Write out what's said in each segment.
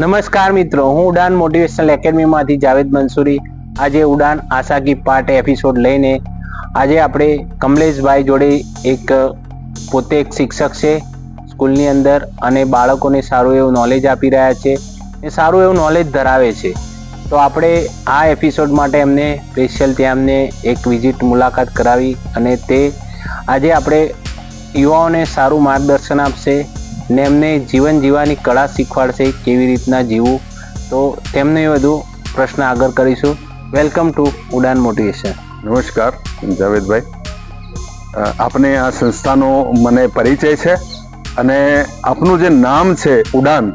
નમસ્કાર મિત્રો, હું ઉડાન મોટિવેશનલ એકેડમીમાંથી જાવેદ મંસૂરી. આજે ઉડાન આશા કી પાર્ટ એપિસોડ લઈને આજે આપણે કમલેશભાઈ જોડે એક, પોતે એક શિક્ષક છે, સ્કૂલની અંદર અને બાળકોને સારું એવું નોલેજ આપી રહ્યા છે એ સારું એવું નોલેજ ધરાવે છે. તો આપણે આ એપિસોડ માટે એમને સ્પેશિયલ ત્યાં એમને એક વિઝિટ મુલાકાત કરાવી અને તે આજે આપણે યુવાઓને સારું માર્ગદર્શન આપશે ને એમને જીવન જીવવાની કળા શીખવાડશે કેવી રીતના જીવવું? તો તેમને વધુ પ્રશ્ન આગળ કરીશું. વેલકમ ટુ ઉડાન મોટિવેશન નમસ્કાર જાવેદભાઈ. આપને આ સંસ્થાનો મને પરિચય છે અને આપનું જે નામ છે ઉડાન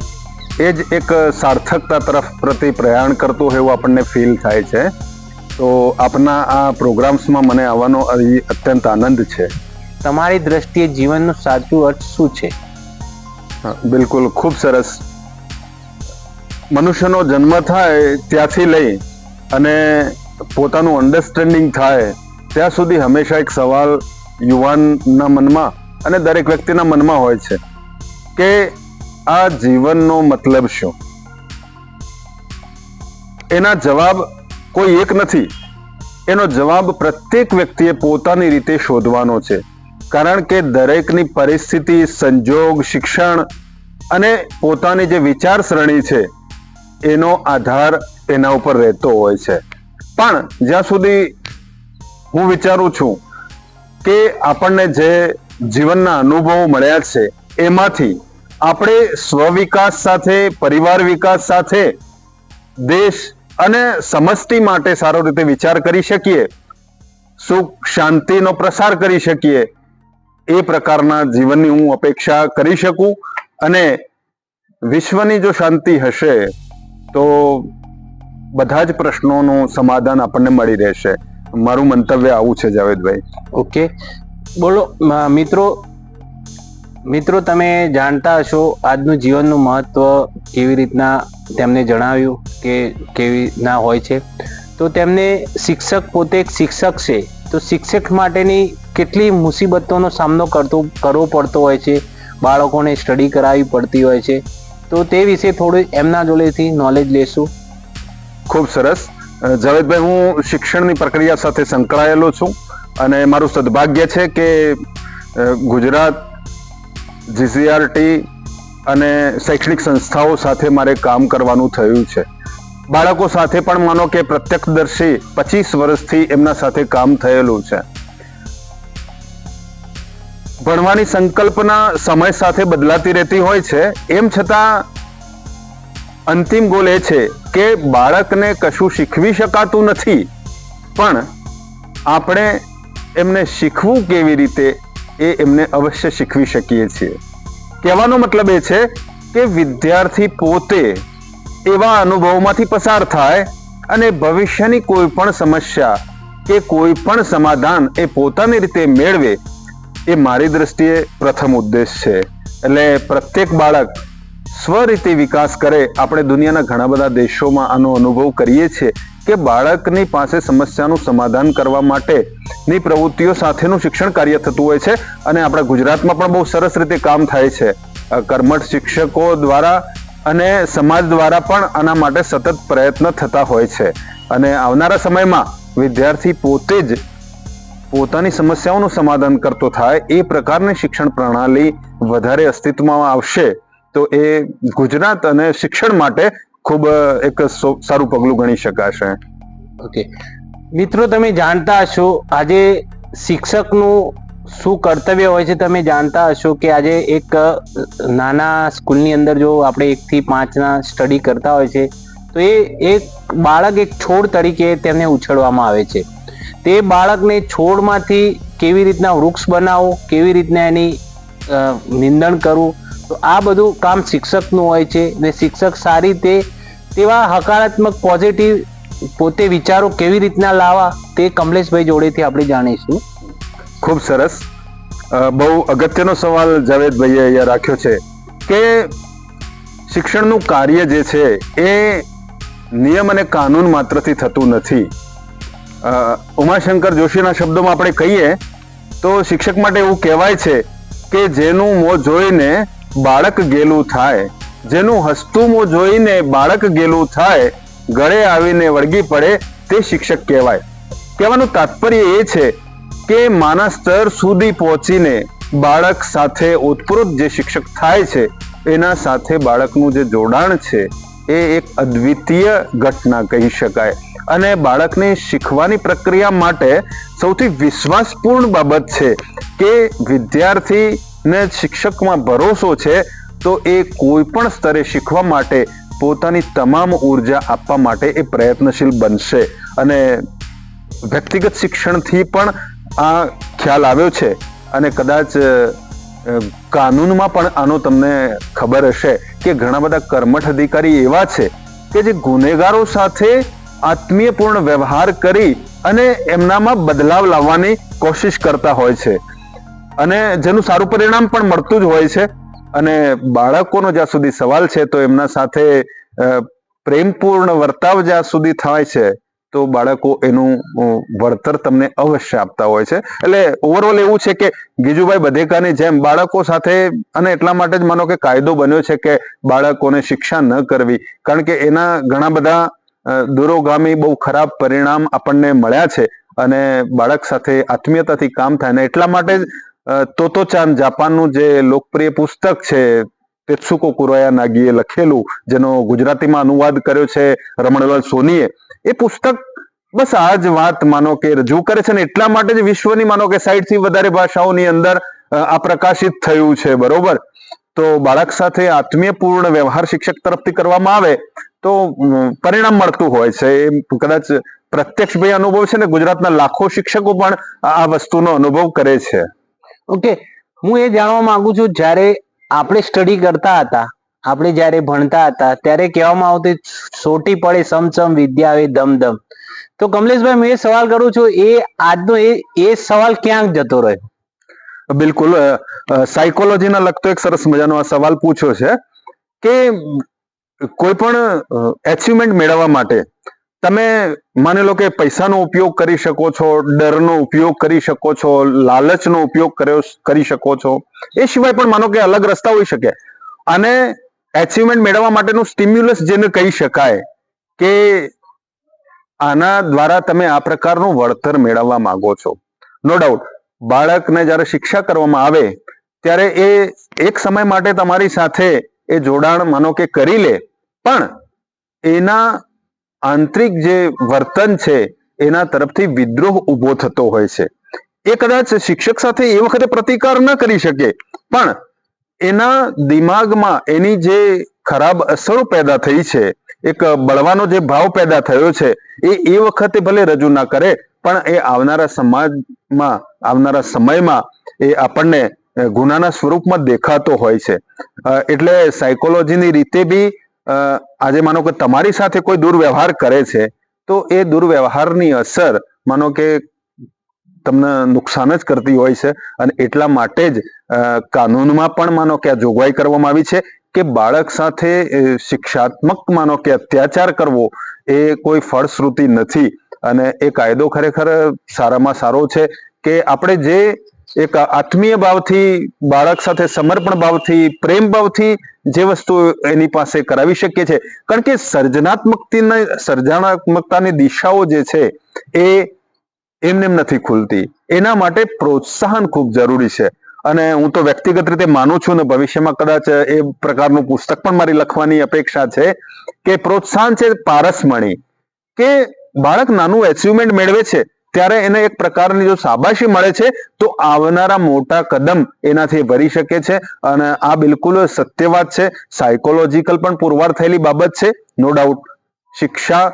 એ જ એક સાર્થકતા તરફ પ્રતિ પ્રયાણ કરતું હોય એવું આપણને ફીલ થાય છે. તો આપના આ પ્રોગ્રામ્સમાં મને આવવાનો અત્યંત આનંદ છે. તમારી દ્રષ્ટિએ જીવનનું સાચું અર્થ શું છે? બિલકુલ. ખૂબ સરસ. મનુષ્યનો જન્મ થાય ત્યાંથી લઈ અને પોતાનું અન્ડરસ્ટેન્ડિંગ થાય ત્યાં સુધી હંમેશા એક સવાલ યુવાનના મનમાં અને દરેક વ્યક્તિના મનમાં હોય છે કે આ જીવનનો મતલબ શું? એના જવાબ કોઈ એક નથી. એનો જવાબ પ્રત્યેક વ્યક્તિએ પોતાની રીતે શોધવાનો છે. કારણ કે દરેકની પરિસ્થિતિ, સંજોગ, શિક્ષણ અને પોતાની જે વિચારસરણી છે, એનો આધાર એના ઉપર રહેતો હોય છે. પણ જ્યાં સુધી હું વિચારું છું કે આપણને જે જીવનના અનુભવો મળ્યા છે, એમાંથી આપણે સ્વવિકાસ સાથે, પરિવાર વિકાસ સાથે, દેશ અને સમષ્ટિ માટે સારો રીતે વિચાર કરી શકીએ, સુખ, શાંતિનો પ્રસાર કરી શકીએ એ પ્રકારના જીવનની હું અપેક્ષા કરી શકું અને વિશ્વની જો શાંતિ હશે, તો બધા જ પ્રશ્નોનું સમાધાન આપણને મળી રહેશે. મારું મંતવ્ય આવું છે, જાવેદભાઈ. ઓકે. બોલો મિત્રો મિત્રો, તમે જાણતા હશો આજનું જીવનનું મહત્વ કેવી રીતના તેમને જણાવ્યું કે કેવી રીતના હોય છે. તો તેમને શિક્ષક પોતે એક શિક્ષક છે. તો શિક્ષક માટેની કેટલી મુસીબતોનો સામનો કરતો, કરવો પડતો હોય છે, બાળકોને સ્ટડી કરાવવી પડતી હોય છે. તો તે વિશે થોડું એમના જોડેથી નોલેજ લેશું. ખૂબ સરસ. જાવેદભાઈ, હું શિક્ષણની પ્રક્રિયા સાથે સંકળાયેલો છું અને મારું સદભાગ્ય છે કે ગુજરાત જીસીઆરટી અને શૈક્ષણિક સંસ્થાઓ સાથે મારે કામ કરવાનું થયું છે. બાળકો સાથે પણ માનો કે પ્રત્યક્ષદર્શી પચીસ વર્ષથી એમના સાથે કામ થયેલું છે. ભણવાની સંકલ્પના સમય સાથે બદલાતી રહેતી હોય છે. એમ છતાં, અંતિમ ગોલ એ છે કે બાળકને કશું શીખવી શકાતું નથી. પણ આપણે એમને શીખવું કેવી રીતે એ એમને અવશ્ય શીખવી શકીએ છીએ. કહેવાનો મતલબ એ છે કે વિદ્યાર્થી પોતે એવા અનુભવોમાંથી પસાર થાય અને ભવિષ્યની કોઈ પણ સમસ્યા કે કોઈ પણ સમાધાન એ પોતાની રીતે મેળવે એ મારી દ્રષ્ટિએ પ્રથમ ઉદ્દેશ છે. એટલે પ્રત્યેક બાળક સ્વરીતે વિકાસ કરે, આપણે દુનિયાના ઘણા બધા દેશોમાં આનો અનુભવ કરીએ છીએ કે બાળકની પાસે સમસ્યાનું સમાધાન કરવા માટેની પ્રવૃત્તિઓ સાથેનું શિક્ષણ કાર્ય થતું હોય છે અને આપણા ગુજરાતમાં પણ બહુ સરસ રીતે કામ થાય છે. કર્મઠ શિક્ષકો દ્વારા અને સમાજ દ્વારા પણ આના માટે સતત પ્રયત્ન થતા હોય છે. અને આવનારા સમયમાં વિદ્યાર્થી પોતે જ પોતાની સમસ્યાઓનું સમાધાન કરતો થાય, એ પ્રકારની શિક્ષણ પ્રણાલી વધારે અસ્તિત્વમાં આવશે. તો એ ગુજરાત અને શિક્ષણ માટે ખૂબ એક સારું પગલું ગણી શકાશે. ઓકે મિત્રો, તમે જાણતા હશો, આજે શિક્ષકનું શું કર્તવ્ય હોય છે? તમે જાણતા હશો કે આજે એક નાના સ્કૂલની અંદર જો આપણે એકથી પાંચના સ્ટડી કરતા હોય છે, તો એ એક બાળક, એક છોડ તરીકે તેમને ઉછળવામાં આવે છે. તે બાળકને છોડમાંથી કેવી રીતના વૃક્ષ બનાવવું કેવી રીતના એની નિંદણ કરવું, તો આ બધું કામ શિક્ષકનું હોય છે ને શિક્ષક સારી રીતે તેવા હકારાત્મક પોઝિટિવ પોતે વિચારો કેવી રીતના લાવવા તે કમલેશભાઈ જોડેથી આપણે જાણીશું. ખૂબ સરસ. બહુ અગત્યનો સવાલ જાવેદભાઈએ અહીંયા રાખ્યો છે કે શિક્ષણનું કાર્ય જે છે એ નિયમ અને કાનૂન માત્રથી થતું નથી. ઉમાશંકર જોશીના શબ્દોમાં આપણે કહીએ તો શિક્ષક માટે એવું કહેવાય છે કે જેનું મો જોઈને બાળક ગેલું થાય, જેનું હસતું મો જોઈને બાળક ગેલું થાય, ગળે આવીને વળગી પડે તે શિક્ષક કહેવાય. કહેવાનું તાત્પર્ય એ છે કે માના સ્તર સુધી પહોંચીને બાળક સાથે ઓતપ્રોત જે શિક્ષક થાય છે, એના સાથે બાળકનું જે જોડાણ છે, એ એક અદ્વિતીય ઘટના કહી શકાય. અને બાળકને શીખવાની પ્રક્રિયા માટે સૌથી વિશ્વાસપૂર્ણ બાબત છે કે વિદ્યાર્થીને શિક્ષકમાં ભરોસો છે, તો એ કોઈ પણ સ્તરે શીખવા માટે પોતાની તમામ ઊર્જા આપવા માટે એ પ્રયત્નશીલ બનશે. અને વ્યક્તિગત શિક્ષણથી પણ આ ખ્યાલ આવ્યો છે. અને કદાચ કાનૂનમાં પણ આનો તમને ખબર હશે કે ઘણા બધા કર્મઠ અધિકારી એવા છે કે જે ગુનેગારો સાથે આત્મીયપૂર્ણ વ્યવહાર કરી અને એમનામાં બદલાવ લાવવાની કોશિશ કરતા હોય છે. અને જેનું સારું પરિણામ પણ મળતું જ હોય છે. અને બાળકોનો જ્યાં સુધી સવાલ છે, તો એમના સાથે પ્રેમપૂર્ણ વર્તાવ જ્યાં સુધી થાય છે, તો બાળકો એનું વળતર તમને અવશ્ય આપતા હોય છે. એટલે ઓવરઓલ એવું છે કે ગીજુભાઈ બધેકાની જેમ બાળકો સાથે, અને એટલા માટે જ માનો કે કાયદો બન્યો છે કે બાળકોને શિક્ષા ન કરવી. કારણ કે એના ઘણા બધા દૂરોગામી બહુ ખરાબ પરિણામ આપણને મળ્યા છે અને બાળક સાથે આત્મીયતાથી કામ થાય ને એટલા માટે જ તોતો ચાંદ જાપાનનું જે લોકપ્રિય પુસ્તક છે, તેત્સુકો કુરોયા નાગીએ લખેલું, જેનો ગુજરાતીમાં અનુવાદ કર્યો છે રમણલાલ સોનીએ, એ પુસ્તક બસ આ જ વાત માનો કે રજૂ કરે છે ને એટલા માટે જ વિશ્વની માનો કે સાઈઠથી વધારે ભાષાઓની અંદર આ પ્રકાશિત થયું છે, બરોબર? તો બાળક સાથે આત્મીયપૂર્ણ વ્યવહાર શિક્ષક તરફથી કરવામાં આવે તો પરિણામ મળતું હોય છે. એ કદાચ પ્રત્યક્ષ ભાઈ અનુભવ છે ને ગુજરાતના લાખો શિક્ષકો પણ આ વસ્તુનો અનુભવ કરે છે. ઓકે હું એ જાણવા માંગુ છું જ્યારે આપણે સ્ટડી કરતા હતા આપણે જ્યારે ભણતા હતા ત્યારે કહેવામાં આવતી સોટી પડે સમસમ વિદ્યા આવે ધમધમ તો કમલેશભાઈ હું એ સવાલ કરું છું એ આજનો એ એ સવાલ ક્યાંક જતો રહ્યો? બિલકુલ સાયકોલોજીના લગતો એક સરસ મજાનો આ સવાલ પૂછ્યો છે કે કોઈ પણ એચિવમેન્ટ મેળવવા માટે તમે માની લો કે પૈસાનો ઉપયોગ કરી શકો છો, ડરનો ઉપયોગ કરી શકો છો, લાલચનો ઉપયોગ કર્યો, કરી શકો છો, એ સિવાય પણ માનો કે અલગ રસ્તા હોઈ શકે. અને એચિવમેન્ટ મેળવવા માટેનું સ્ટિમ્યુલસ જેને કહી શકાય કે આના દ્વારા તમે આ પ્રકારનું વળતર મેળવવા માંગો છો. નો ડાઉટ બાળકને જ્યારે શિક્ષા કરવામાં આવે, ત્યારે એ એક સમય માટે તમારી સાથે એ જોડાણ માનો કે કરી લે પણ એના આંતરિક જે વર્તન છે, એના તરફથી વિદ્રોહ ઊભો થતો હોય છે. એ કદાચ શિક્ષક સાથે એ વખતે પ્રતિકાર ન કરી શકે, પણ એના દિમાગમાં એની જે ખરાબ અસરો પેદા થઈ છે, એક બળવાનો જે ભાવ પેદા થયો છે, એ એ વખતે ભલે રજૂ ના કરે, પણ એ આવનારા સમાજમાં, આવનારા સમયમાં એ આપણને ગુનાના સ્વરૂપમાં દેખાતો હોય છે. એટલે સાયકોલોજીની રીતે બી આજે માનો કે તમારી સાથે કોઈ દુર્વ્યવહાર કરે છે, તો એ દુર્વ્યવહારની અસર માનો કે તમને નુકસાન જ કરતી હોય છે અને એટલા માટે જ કાનૂનમાં પણ માનો કે આ જોગવાઈ કરવામાં આવી છે કે બાળક સાથે શિક્ષાત્મક માનો કે અત્યાચાર કરવો એ કોઈ ફળશ્રુતિ નથી અને એ કાયદો ખરેખર સારામાં સારો છે કે આપણે જે એક આત્મીય ભાવથી, બાળક સાથે સમર્પણ ભાવથી, પ્રેમ ભાવથી જે વસ્તુ એની પાસે કરાવી શકીએ છીએ. કારણ કે સર્જનાત્મકતાની સર્જનાત્મકતાની દિશાઓ જે છે, એ એમને એમ નથી ખુલતી. એના માટે પ્રોત્સાહન ખૂબ જરૂરી છે. અને હું તો વ્યક્તિગત રીતે માનું છું ને ભવિષ્યમાં કદાચ એ પ્રકારનું પુસ્તક પણ મારી લખવાની અપેક્ષા છે કે પ્રોત્સાહન છે પારસમણી. કે બાળક નાનું એચિવમેન્ટ મેળવે છે. ત્યારે એને એક પ્રકારની જો શાબાશી મળે છે, તો આવનારા મોટા કદમ એનાથી ભરી શકે છે. અને આ બિલકુલ સત્ય વાત છે. સાયકોલોજીકલ પણ પુરવાર થયેલી બાબત છે. નો ડાઉટ શિક્ષા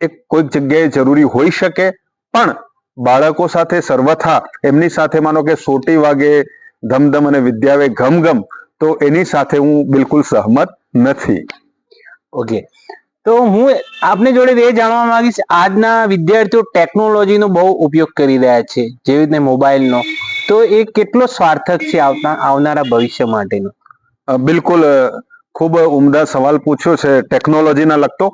એક કોઈક જગ્યાએ જરૂરી હોઈ શકે, પણ બાળકો સાથે સર્વથા, એમની સાથે માનો કે સોટી વાગે, ધમધમ અને વિદ્યાવે ઘમઘમ તો એની સાથે હું બિલકુલ સહમત નથી. ઓકે તો હું આપની જોડે એ જાણવા માંગીશ, આજના વિદ્યાર્થીઓ ટેકનોલોજીનો બહુ ઉપયોગ કરી રહ્યા છે, જેવી રીતે મોબાઈલનો. તો એ કેટલો સ્વાર્થક છે આવતા, આવનારા ભવિષ્ય માટેનો? બિલકુલ ખૂબ ઉમદા સવાલ પૂછ્યો છે ટેકનોલોજીના લગતો.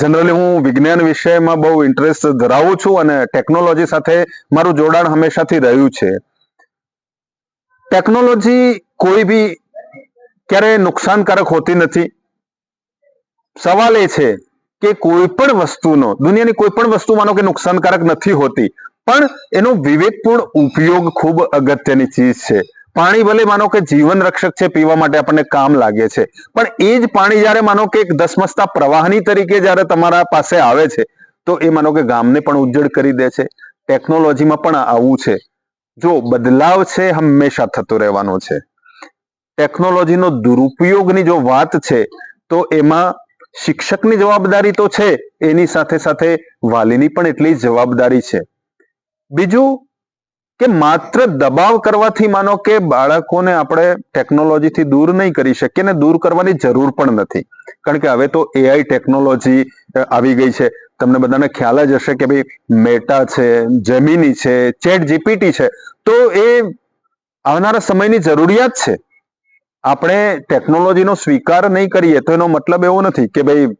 જનરલી હું વિજ્ઞાન વિષયમાં બહુ ઇન્ટરેસ્ટ ધરાવું છું અને ટેકનોલોજી સાથે મારું જોડાણ હંમેશાથી રહ્યું છે. ટેકનોલોજી કોઈ બી ક્યારેય નુકસાનકારક હોતી નથી. સવાલ એ છે કે કોઈ પણ વસ્તુનો, દુનિયાની કોઈ પણ વસ્તુ માનો કે નુકસાનકારક નથી હોતી, પણ એનો વિવેકપૂર્ણ ઉપયોગ ખૂબ અગત્યની ચીજ છે. પાણી ભલે માનો કે જીવન રક્ષક છે, પીવા માટે આપણને કામ લાગે છે, પણ એ જ પાણી જ્યારે માનો કે એક દસમસતા પ્રવાહની તરીકે જ્યારે તમારા પાસે આવે છે, તો એ માનો કે ગામને પણ ઉજ્જડ કરી દે છે, ટેકનોલોજીમાં પણ આવું છે. જો બદલાવ છે, હંમેશા થતો રહેવાનો છે. ટેકનોલોજીનો દુરુપયોગની જો વાત છે, તો એમાં શિક્ષકની જવાબદારી તો છે, એની સાથે સાથે વાલીની પણ એટલી જવાબદારી છે. બીજું કે માત્ર દબાવ કરવાથી માનો કે બાળકોને આપણે ટેકનોલોજીથી દૂર નહીં કરી શકીએ ને દૂર કરવાની જરૂર પણ નથી. કારણ કે હવે તો એઆઈ ટેકનોલોજી આવી ગઈ છે. તમને બધાને ખ્યાલ જ હશે કે ભાઈ મેટા છે જેમિની છે ચેટ જીપીટી છે. તો એ આવનારા સમયની જરૂરિયાત છે. આપણે ટેકનોલોજીનો સ્વીકાર નહીં કરીએ તો એનો મતલબ એવો નથી કે ભાઈ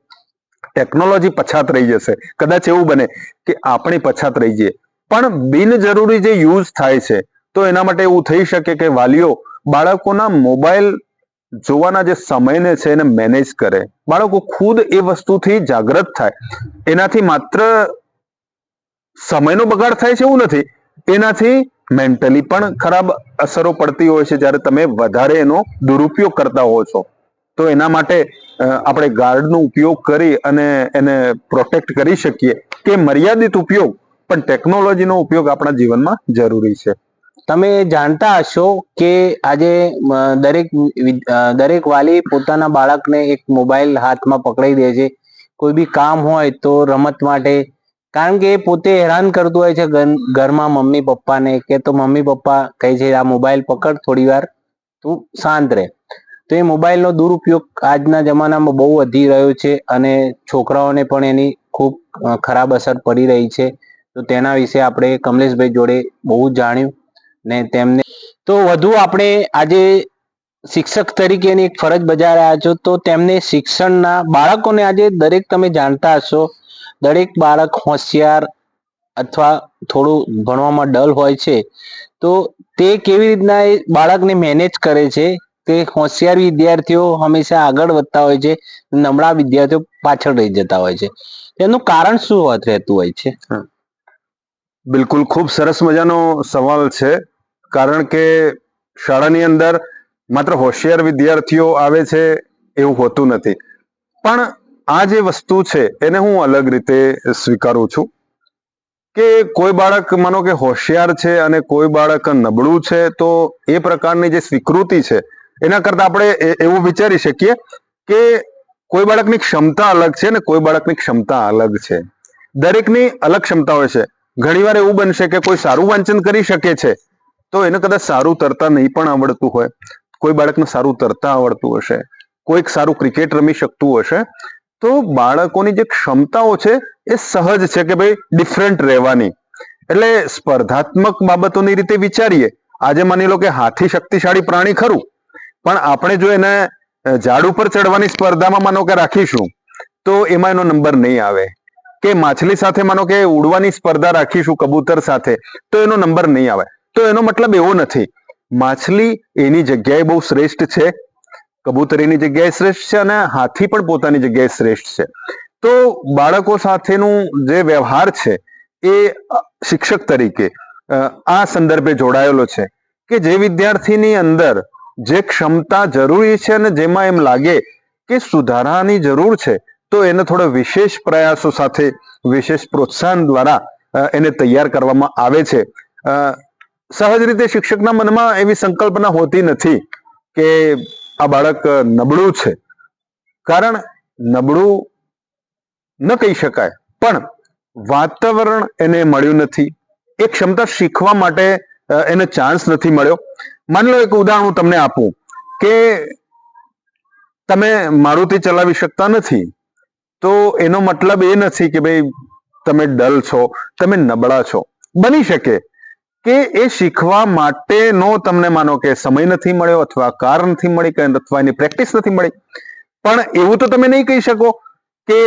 ટેકનોલોજી પછાત રહી જશે. કદાચ એવું બને કે આપણે પછાત રહી જઈએ. પણ બિનજરૂરી જે યુઝ થાય છે, તો એના માટે એવું થઈ શકે કે વાલીઓ બાળકોના મોબાઈલ જોવાના જે સમયને છે એને મેનેજ કરે. બાળકો ખુદ એ વસ્તુથી જાગૃત થાય. એનાથી માત્ર સમયનો બગાડ થાય છે એવું નથી. એનાથી મેન્ટલી પણ ખરાબ અસરો પડતી હોય છે. જ્યારે તમે વધારે એનો દુરુપયોગ કરતા હો છો, તો એના માટે આપણે ગાર્ડનો ઉપયોગ કરી અને એને પ્રોટેક્ટ કરી શકીએ. કે મર્યાદિત ઉપયોગ, પણ ટેકનોલોજીનો ઉપયોગ આપણા જીવનમાં જરૂરી છે. તમે જાણતા હશો કે આજે દરેક દરેક વાલી પોતાના બાળકને એક મોબાઈલ હાથમાં પકડાઈ દે છે. કોઈ બી કામ હોય તો રમત માટે કારણ કે એ પોતે હેરાન કરતું હોય છે ઘરમાં મમ્મી પપ્પાને કે તો મમ્મી પપ્પા કહે છે, આ મોબાઈલ પકડ થોડી વાર, તું શાંત રહે. તો એ મોબાઈલનો દુરુપયોગ આજના જમાનામાં બહુ વધી રહ્યો છે અને છોકરાઓને પણ એની ખૂબ ખરાબ અસર પડી રહી છે. તો તેના વિશે આપણે કમલેશભાઈ જોડે બહુ જાણ્યું ને તેમને તો વધુ આપણે આજે શિક્ષક તરીકેની એક ફરજ બજાવી રહ્યા છો. તો તેમને શિક્ષણના બાળકોને આજે દરેક તમે જાણતા હશો દરેક બાળક હોશિયાર અથવા થોડું ભણવામાં ડલ હોય છે, તો તે કેવી રીતના એ બાળકને મેનેજ કરે છે? તે હોશિયાર વિદ્યાર્થીઓ હંમેશા આગળ વધતા હોય છે, નબળા વિદ્યાર્થીઓ પાછળ રહી જતા હોય છે. તેનું કારણ શું હોત રહેતું હોય છે? બિલકુલ, ખૂબ સરસ મજાનો સવાલ છે. કારણ કે શાળાની અંદર માત્ર હોશિયાર વિદ્યાર્થીઓ આવે છે એવું હોતું નથી. પણ આ જે વસ્તુ છે, એને હું અલગ રીતે સ્વીકારું છું કે કોઈ બાળક માનો કે હોશિયાર છે અને કોઈ બાળક નબળું છે, તો એ પ્રકારની જે સ્વીકૃતિ છે, એના કરતા આપણે એવું વિચારી શકીએ કે કોઈ બાળકની ક્ષમતા અલગ છે ને કોઈ બાળકની ક્ષમતા અલગ છે. દરેકની અલગ ક્ષમતા હોય છે. ઘણીવાર એવું બનશે કે કોઈ સારું વાંચન કરી શકે છે, તો એને કદાચ સારું તરતા નહીં પણ આવડતું હોય. કોઈ બાળકને સારું તરતા આવડતું હશે. કોઈક સારું ક્રિકેટ રમી શકતું હશે. તો બાળકોની જે ક્ષમતાઓ છે એ સહજ છે કે ભાઈ ડિફરન્ટ રહેવાની. એટલે સ્પર્ધાત્મક બાબતોની રીતે વિચારીએ, આજે માની લો કે હાથી શક્તિશાળી પ્રાણી ખરું, પણ આપણે જો એને ઝાડ ઉપર ચડવાની સ્પર્ધામાં માનો કે રાખીશું, તો એમાં એનો નંબર નહીં આવે. કે માછલી સાથે માનો કે ઉડવાની સ્પર્ધા રાખીશું કબૂતર સાથે, તો એનો નંબર નહીં આવે. તો એનો મતલબ એવો નથી. માછલી એની જગ્યાએ બહુ શ્રેષ્ઠ છે કબૂતર એની જગ્યાએ શ્રેષ્ઠ છે અને હાથી પણ પોતાની જગ્યાએ શ્રેષ્ઠ છે. તો બાળકો સાથેનું જે વ્યવહાર છે એ શિક્ષક તરીકે આ સંદર્ભે જોડાયેલો છે કે જે વિદ્યાર્થીની અંદર જે ક્ષમતા જરૂરી છે અને જેમાં એમ લાગે કે સુધારાની જરૂર છે, તો એને થોડા વિશેષ પ્રયાસો સાથે, વિશેષ પ્રોત્સાહન દ્વારા એને તૈયાર કરવામાં આવે છે. સહજ રીતે શિક્ષકના મનમાં એવી સંકલ્પના હોતી નથી કે આ બાળક નબળું છે. કારણ નબળું ન કહી શકાય. પણ વાતાવરણ એને મળ્યું નથી. એ ક્ષમતા શીખવા માટે એને ચાન્સ નથી મળ્યો. માની લો એક ઉદાહરણ હું તમને આપું કે તમે મારુતિ ચલાવી શકતા નથી, તો એનો મતલબ એ નથી કે ભાઈ તમે ડલ છો, તમે નબળા છો. બની શકે. કે એ શીખવા માટેનો તમને માનો કે સમય નથી મળ્યો અથવા કાર નથી મળી કે અથવા એની પ્રેક્ટિસ નથી મળી. પણ એવું તો તમે નહીં કહી શકો કે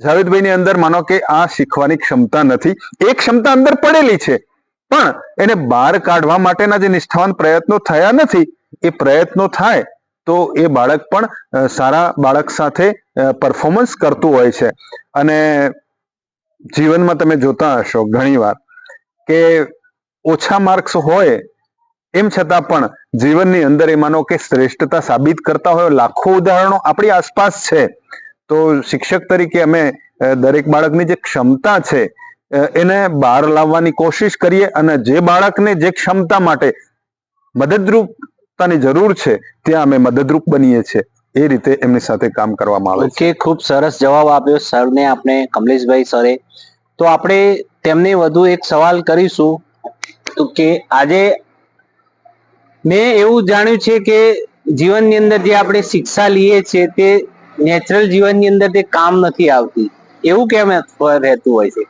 જાવેદભાઈની અંદર માનો કે આ શીખવાની ક્ષમતા નથી. એ ક્ષમતા અંદર પડેલી છે. પણ એને બહાર કાઢવા માટેના જે નિષ્ઠાવાન પ્રયત્નો થયા નથી, એ પ્રયત્નો થાય તો એ બાળક પણ સારા બાળક સાથે પરફોર્મન્સ કરતું હોય છે. અને જીવનમાં તમે જોતા હશો ઘણીવાર કે ઓછા માર્ક્સ હોય, એમ છતાં પણ જીવનની અંદર એ માનો કે શ્રેષ્ઠતા સાબિત કરતા હોય, લાખો ઉદાહરણો આપણી આસપાસ છે. તો શિક્ષક તરીકે અમે દરેક બાળકની જે ક્ષમતા છે એને બહાર લાવવાની કોશિશ કરીએ અને જે બાળકને જે ક્ષમતા માટે મદદરૂપતાની જરૂર છે, ત્યાં અમે મદદરૂપ બનીએ છીએ. એ રીતે એમની સાથે કામ કરવામાં આવે છે. ખૂબ સરસ જવાબ આપ્યો સરને, આપણે કમલેશભાઈ સરે. તો આપણે તેમને વધુ એક સવાલ કરીશું. તો કે આજે મેં એવું જાણ્યું છે કે જીવનની અંદર જે આપણે શિક્ષા લઈએ છીએ તે નેચરલ જીવનની અંદર તે કામ નથી આવતી. એવું કેમ રહેતું હોય છે?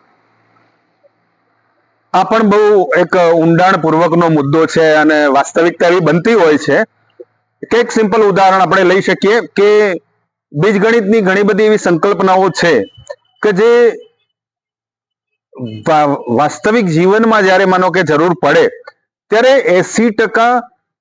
આ પણ બહુ એક ઊંડાણ પૂર્વકનો મુદ્દો છે અને વાસ્તવિકતા એવી બનતી હોય છે. કે એક સિમ્પલ ઉદાહરણ આપણે લઈ શકીએ કે બીજગણિતની ઘણી બધી એવી સંકલ્પનાઓ છે કે જે વાસ્તવિક જીવનમાં જ્યારે માનો કે જરૂર પડે, ત્યારે એસી ટકા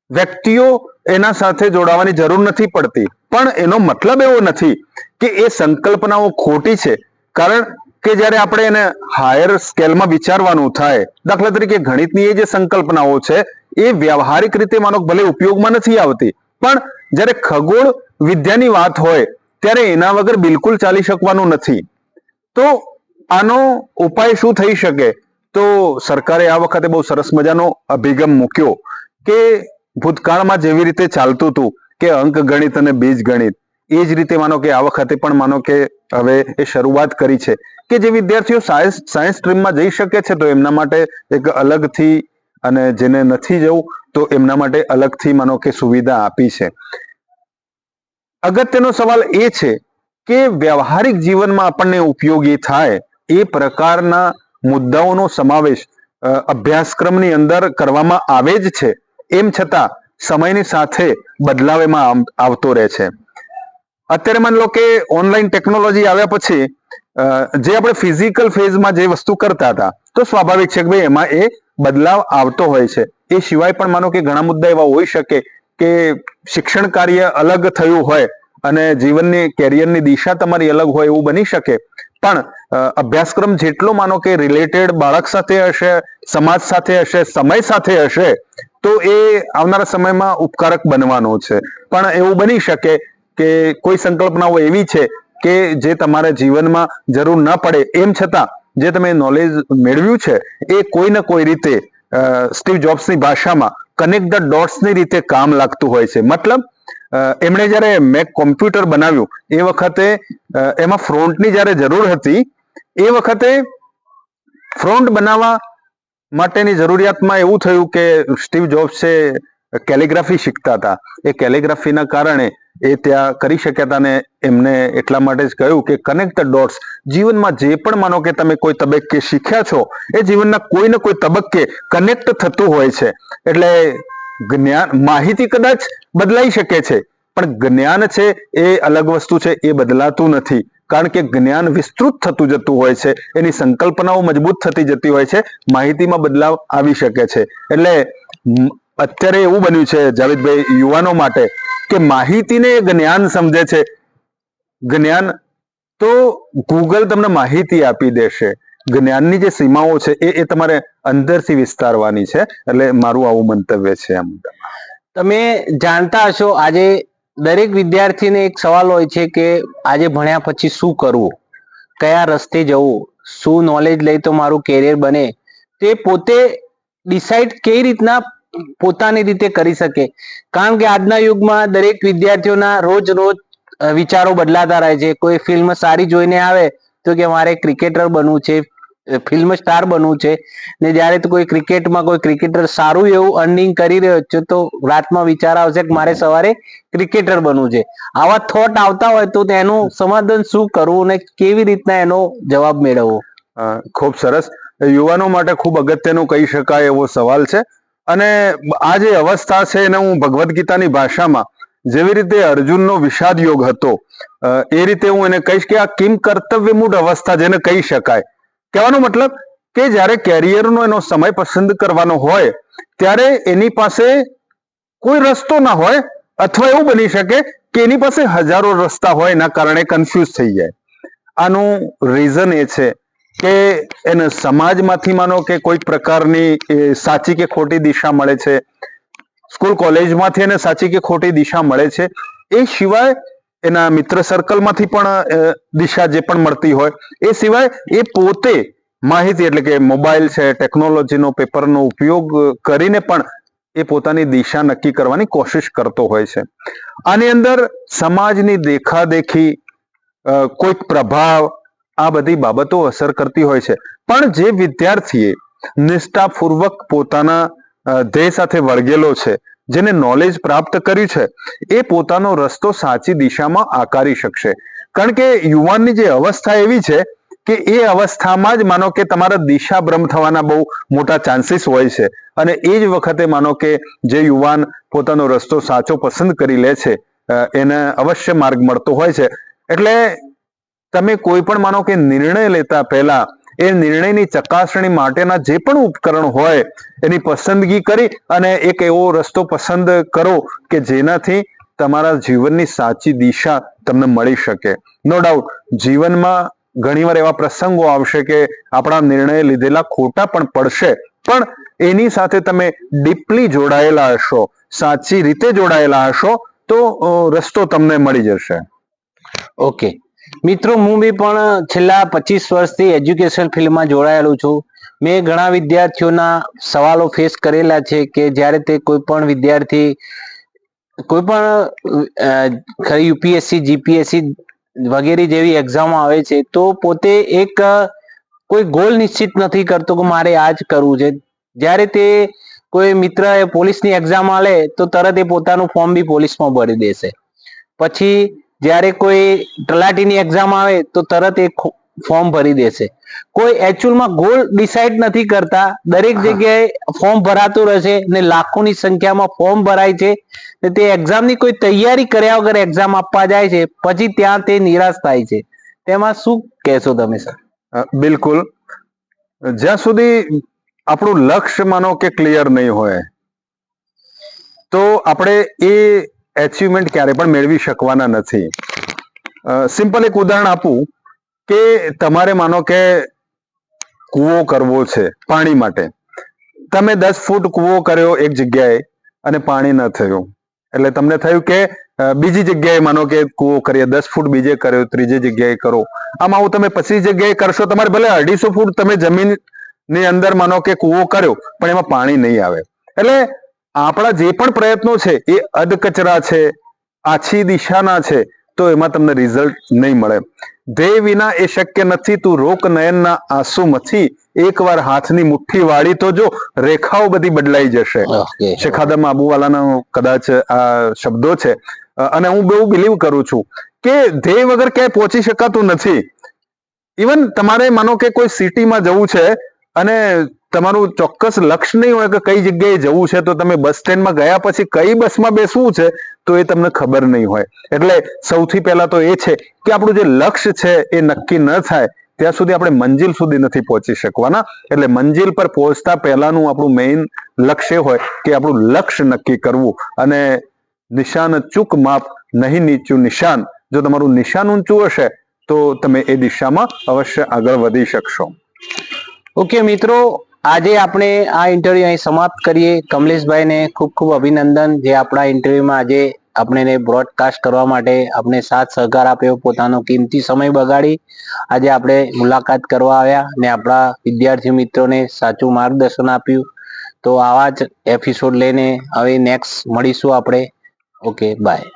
વ્યક્તિઓ એના સાથે જોડાવાની જરૂર નથી પડતી. પણ એનો મતલબ એવો નથી કે એ સંકલ્પનાઓ ખોટી છે. કારણ કે જ્યારે આપણે એને હાયર સ્કેલમાં વિચારવાનું થાય, દાખલા તરીકે ગણિતની એ જે સંકલ્પનાઓ છે, એ વ્યવહારિક રીતે માનો ભલે ઉપયોગમાં નથી આવતી. પણ જ્યારે ખગોળ વિદ્યાની વાત હોય, ત્યારે એના વગર બિલકુલ ચાલી શકવાનું નથી. તો આનો ઉપાય શું થઈ શકે? તો સરકારે આ વખતે બહુ સરસ મજાનો અભિગમ મૂક્યો કે ભૂતકાળમાં જેવી રીતે ચાલતું હતું કે અંક ગણિત અને બીજ ગણિત, એ જ રીતે માનો કે આ વખતે પણ માનો કે હવે એ શરૂઆત કરી છે કે જે વિદ્યાર્થીઓ સાયન્સ સાયન્સ સ્ટ્રીમમાં જઈ શકે છે તો એમના માટે એક અલગથી અને જેને નથી જવું તો એમના માટે અલગથી માનો કે સુવિધા આપી છે. અગત્યનો સવાલ એ છે કે વ્યવહારિક જીવનમાં આપણને ઉપયોગી થાય એ પ્રકારના મુદ્દાઓનો સમાવેશ અભ્યાસક્રમની અંદર કરવામાં આવે જ છે. એમ છતાં સમયની સાથે બદલાવેમાં આવતો રહે છે. અત્યારે માની લો કે ઓનલાઈન ટેકનોલોજી આવ્યા પછી જે આપણે ફિઝિકલ ફેઝમાં જે વસ્તુ કરતા હતા, તો સ્વાભાવિક છે કે ભાઈ એમાં એ બદલાવ આવતો હોય છે. એ સિવાય પણ માનો કે ઘણા મુદ્દા એવા હોઈ શકે કે શિક્ષણ કાર્ય અલગ થયું હોય અને જીવનની, કેરિયરની દિશા તમારી અલગ હોય એવું બની શકે. પણ અભ્યાસક્રમ જેટલો માનો કે રિલેટેડ બાળક સાથે હશે, સમાજ સાથે હશે, સમય સાથે હશે, તો એ આવનારા સમયમાં ઉપકારક બનવાનો છે. પણ એવું બની શકે કે કોઈ સંકલ્પનાઓ એવી છે કે જે તમારા જીવનમાં જરૂર ન પડે. એમ છતાં, જે તમે નોલેજ મેળવ્યું છે, એ કોઈ ને કોઈ રીતે સ્ટીવ જોબ્સની ભાષામાં કનેક્ટ ધ ડોટ્સની રીતે કામ લાગતું હોય છે. મતલબ એમણે જ્યારે મેક કોમ્પ્યુટર બનાવ્યું, એ વખતે એમાં ફ્રોન્ટની જ્યારે જરૂર હતી, એ વખતે ફ્રોન્ટ બનાવવા માટેની જરૂરિયાતમાં એવું થયું કે સ્ટીવ જોબ્સ છે કેલિગ્રાફી શીખતા હતા. એ કેલિગ્રાફીના કારણે એ ત્યાં કરી શક્યા હતા અને એમને એટલા માટે જ કહ્યું કે કનેક્ટ ડોટ્સ જીવનમાં જે પણ માનો કે તમે કોઈ તબક્કે શીખ્યા છો, એ જીવનના કોઈ ને કોઈ તબક્કે કનેક્ટ થતું હોય છે. એટલે જ્ઞાન માહિતી કદાચ બદલાઈ શકે છે, પણ જ્ઞાન છે એ અલગ વસ્તુ છે, એ બદલાતું નથી. કારણ કે જ્ઞાન વિસ્તૃત થતું જતું હોય છે, એની સંકલ્પનાઓ મજબૂત થતી જતી હોય છે, માહિતીમાં બદલાવ આવી શકે છે. એટલે અત્યારે એવું બન્યું છે, જાવેદભાઈ, યુવાનો માટે, કે માહિતીને જ્ઞાન સમજે છે. જ્ઞાન તો ગૂગલ તમને માહિતી આપી દેશે. જ્ઞાનની જે સીમાઓ છે એ એ તમારે અંદરથી વિસ્તારવાની છે. એટલે મારું આવું મંતવ્ય છે આમ તમે જાણતા હશો, આજે દરેક વિદ્યાર્થીને એક સવાલ હોય છે કે આજે ભણ્યા પછી શું કરવું? કયા રસ્તે જવું? શું નોલેજ લઈ તો મારું કેરિયર બને? તે પોતે ડિસાઈડ કઈ રીતના પોતાની રીતે કરી શકે? કારણ કે આજના યુગમાં દરેક વિદ્યાર્થીઓના રોજ રોજ વિચારો બદલાતા રહે છે. કોઈ ફિલ્મ સારી જોઈને આવે તો કે, મારે ક્રિકેટર બનવું છે ફિલ્મ સ્ટાર બનવું છે. ને જ્યારે તો કોઈ ક્રિકેટમાં કોઈ ક્રિકેટર સારું એવું અર્નિંગ કરી રહ્યો છે, તો રાતમાં વિચાર આવશે કે મારે સવારે ક્રિકેટર બનવું છે. આવા થોટ આવતા હોય તો તેનું સમાધાન શું કરવું ને કેવી રીતના એનો જવાબ મેળવવો? ખૂબ સરસ. યુવાનો માટે ખૂબ અગત્યનું કહી શકાય એવો સવાલ છે. અને આ જે અવસ્થા છે એને હું ભગવદ્ ગીતાની ભાષામાં જેવી રીતે અર્જુનનો વિષાદ યોગ હતો એ રીતે હું એને કહીશ કે આ કિમ કર્તવ્યમૂઢ અવસ્થા જેને કહી શકાય. કહેવાનો મતલબ કે જ્યારે કેરિયરનો એનો સમય પસંદ કરવાનો હોય, ત્યારે એની પાસે કોઈ રસ્તો ના હોય અથવા એવું બની શકે કે એની પાસે હજારો રસ્તા હોય એના કારણે કન્ફ્યુઝ થઈ જાય. આનું રીઝન એ છે કે એને સમાજમાંથી માનો કે કોઈક પ્રકારની સાચી કે ખોટી દિશા મળે છે. સ્કૂલ કોલેજમાંથી એને સાચી કે ખોટી દિશા મળે છે. એ સિવાય એના મિત્ર સર્કલમાંથી પણ દિશા જે પણ મળતી હોય, એ સિવાય એ પોતે માહિતી એટલે કે મોબાઈલ છે ટેકનોલોજીનો પેપરનો ઉપયોગ કરીને પણ એ પોતાની દિશા નક્કી કરવાની કોશિશ કરતો હોય છે. આની અંદર સમાજની દેખાદેખી કોઈક પ્રભાવ, આ બધી બાબતો અસર કરતી હોય છે. પણ જે વિદ્યાર્થીએ નિષ્ઠાપૂર્વક પોતાના ધ્યેય સાથે વળગેલો છે જેને નોલેજ પ્રાપ્ત કર્યું છે, એ પોતાનો રસ્તો સાચી દિશામાં આકારી શકશે. કારણ કે યુવાનની જે અવસ્થા એવી છે કે એ અવસ્થામાં જ માનો કે તમારા દિશા ભ્રમ થવાના બહુ મોટા ચાન્સીસ હોય છે. અને એ જ વખતે માનો કે જે યુવાન પોતાનો રસ્તો સાચો પસંદ કરી લે છે એને અવશ્ય માર્ગ મળતો હોય છે. એટલે તમે કોઈ પણ માનો કે નિર્ણય લેતા પહેલા એ નિર્ણયની ચકાસણી માટેના જે પણ ઉપકરણ હોય, એની પસંદગી કરી અને એક એવો રસ્તો પસંદ કરો કે જેનાથી તમારા જીવનની સાચી દિશા તમને મળી શકે. નો ડાઉટ જીવનમાં ઘણીવાર એવા પ્રસંગો આવશે કે આપણા નિર્ણય લીધેલા ખોટા પણ પડશે, પણ એની સાથે તમે ડીપલી જોડાયેલા હશો, સાચી રીતે જોડાયેલા હશો, તો રસ્તો તમને મળી જશે. ઓકે મિત્રો, હું બી પણ છેલ્લા પચીસ વર્ષથી એજ્યુકેશન ફિલ્ડમાં જોડાયેલું છું. મેં ઘણા વિદ્યાર્થીઓના સવાલો ફેસ કરેલા છે કે જ્યારે તે કોઈ પણ વિદ્યાર્થી, કોઈ પણ ખરી યુપીએસસી જીપીએસસી વગેરે જેવી એક્ઝામ આવે છે, તો પોતે એક, કોઈ ગોલ નિશ્ચિત નથી કરતો કે મારે આ જ કરવું છે. જ્યારે તે કોઈ મિત્ર પોલીસની એક્ઝામ આલે, તો તરત એ પોતાનું ફોર્મ બી પોલીસમાં ભરી દેશે. પછી જ્યારે કોઈ તલાટીની એક્ઝામ આવે તો તરત એ ફોર્મ ભરી દેશે. કોઈ એકચ્યુઅલમાં ગોલ ડિસાઇડ નથી કરતા દરેક જગ્યાએ ફોર્મ ભરાતું રહેશે ને લાખોની સંખ્યામાં ફોર્મ ભરાય છે ને તે એક્ઝામની કોઈ તૈયારી કર્યા વગર એક્ઝામ આપવા જાય છે પછી ત્યાં તે નિરાશ થાય છે. તેમાં શું કહેશો તમે સર? બિલકુલ. જ્યાં સુધી આપણું લક્ષ્ય માનો કે ક્લિયર નહીં હોય તો આપણે એ એચિવમેન્ટ ક્યારે પણ મેળવી શકવાના નથી. સિમ્પલ એક ઉદાહરણ આપું કે તમારે માનો કે કૂવો કરવો છે પાણી માટે. તમે દસ ફૂટ કૂવો કર્યો એક જગ્યાએ અને પાણી ન થયું. એટલે તમને થયું કે બીજી જગ્યાએ માનો કે કૂવો કરીએ, દસ ફૂટ બીજે કર્યો, ત્રીજી જગ્યાએ કરો. આમાં આવું તમે પચીસ જગ્યાએ કરશો, તમારે ભલે અઢીસો ફૂટ તમે જમીનની અંદર માનો કે કૂવો કર્યો, પણ એમાં પાણી નહીં આવે. એટલે આપણા જે પણ પ્રયત્નો છે એ અધકચરા છે આછી દિશાના છે તો એમાં તમને રિઝલ્ટ નહીં મળે. ધ્યેય વિના એ શક્ય નથી તું રોક નયનના આંસુમાંથી એકવાર હાથની મુઠ્ઠી વાળી તો જો રેખાઓ બધી બદલાઈ જશે. શેખાદમ આબુવાલાનો કદાચ આ શબ્દો છે. અને હું બહુ બિલીવ કરું છું કે ધ્યેય વગર ક્યાંય પહોંચી શકાતું નથી. ઇવન તમારે માનો કે કોઈ સિટીમાં જવું છે અને તમારું ચોક્કસ લક્ષ્ય નહીં હોય કે કઈ જગ્યાએ જવું છે, તો તમે બસ સ્ટેન્ડમાં ગયા પછી કઈ બસમાં બેસવું છે, તો એ તમને ખબર નહીં હોય. એટલે સૌથી પહેલા તો એ છે કે આપણું જે લક્ષ્ય છે એ નક્કી ન થાય, ત્યાં સુધી આપણે મંજિલ સુધી નથી પહોંચી શકવાના. એટલે મંજિલ પર પહોંચતા પહેલાનું આપણું મેઇન લક્ષ્ય હોય કે આપણું લક્ષ્ય નક્કી કરવું. અને નિશાન ચૂક માપ નહીં નીચું નિશાન. જો તમારું નિશાન ઊંચું હશે, તો તમે એ દિશામાં અવશ્ય આગળ વધી શકશો. ઓકે મિત્રો આજે આપણે આ ઇન્ટરવ્યુ અહીં સમાપ્ત કરીએ. કમલેશભાઈને ખૂબ ખૂબ અભિનંદન જે આપણા ઇન્ટરવ્યુમાં આજે આપણે બ્રોડકાસ્ટ કરવા માટે આપણે સાથ સહકાર આપ્યો, પોતાનો કિંમતી સમય બગાડી. આજે આપણે મુલાકાત કરવા આવ્યા ને આપણા વિદ્યાર્થી મિત્રોને સાચું માર્ગદર્શન આપ્યું. તો આવા જ એપિસોડ લઈને હવે નેક્સ્ટ મળીશું આપણે. Okay bye